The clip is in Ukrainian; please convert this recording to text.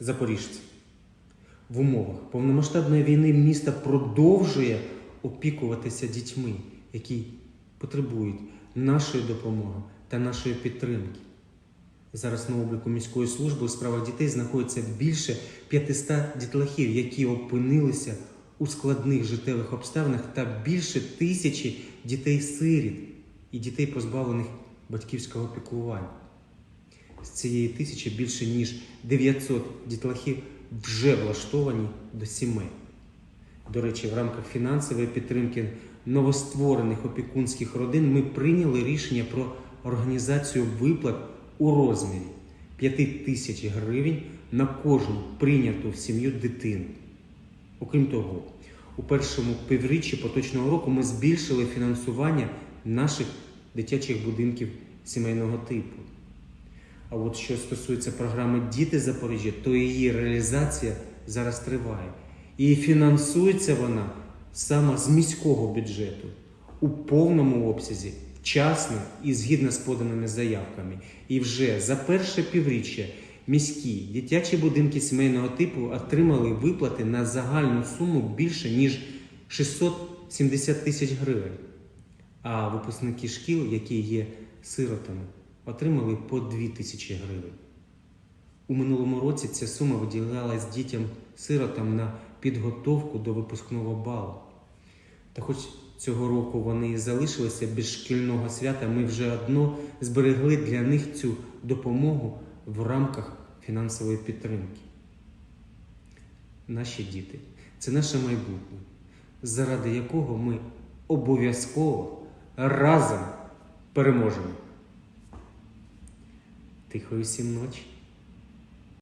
запоріжці. В умовах повномасштабної війни місто продовжує опікуватися дітьми, які потребують нашої допомоги та нашої підтримки. Зараз на обліку міської служби у справах дітей знаходиться більше 500 дітлахів, які опинилися у складних життєвих обставинах, та більше тисячі дітей-сиріт і дітей, позбавлених батьківського піклування. З цієї тисячі більше ніж 900 дітлахів вже влаштовані до сімей. До речі, в рамках фінансової підтримки новостворених опікунських родин ми прийняли рішення про організацію виплат у розмірі 5 тисяч гривень на кожну прийняту в сім'ю дитину. Окрім того, у першому півріччі поточного року ми збільшили фінансування наших дитячих будинків сімейного типу. А от що стосується програми Діти Запоріжжя, то її реалізація зараз триває. І фінансується вона саме з міського бюджету у повному обсязі, вчасно і згідно з поданими заявками. І вже за перше півріччя міські дитячі будинки сімейного типу отримали виплати на загальну суму більше ніж 670 тисяч гривень. А випускники шкіл, які є сиротами, отримали по 2 тисячі гривень. У минулому році ця сума виділялась дітям-сиротам на підготовку до випускного балу. Та хоч цього року вони і залишилися без шкільного свята, ми вже одно зберегли для них цю допомогу в рамках фінансової підтримки. Наші діти це наше майбутнє, заради якого ми обов'язково разом переможемо. Тихої всім ночі.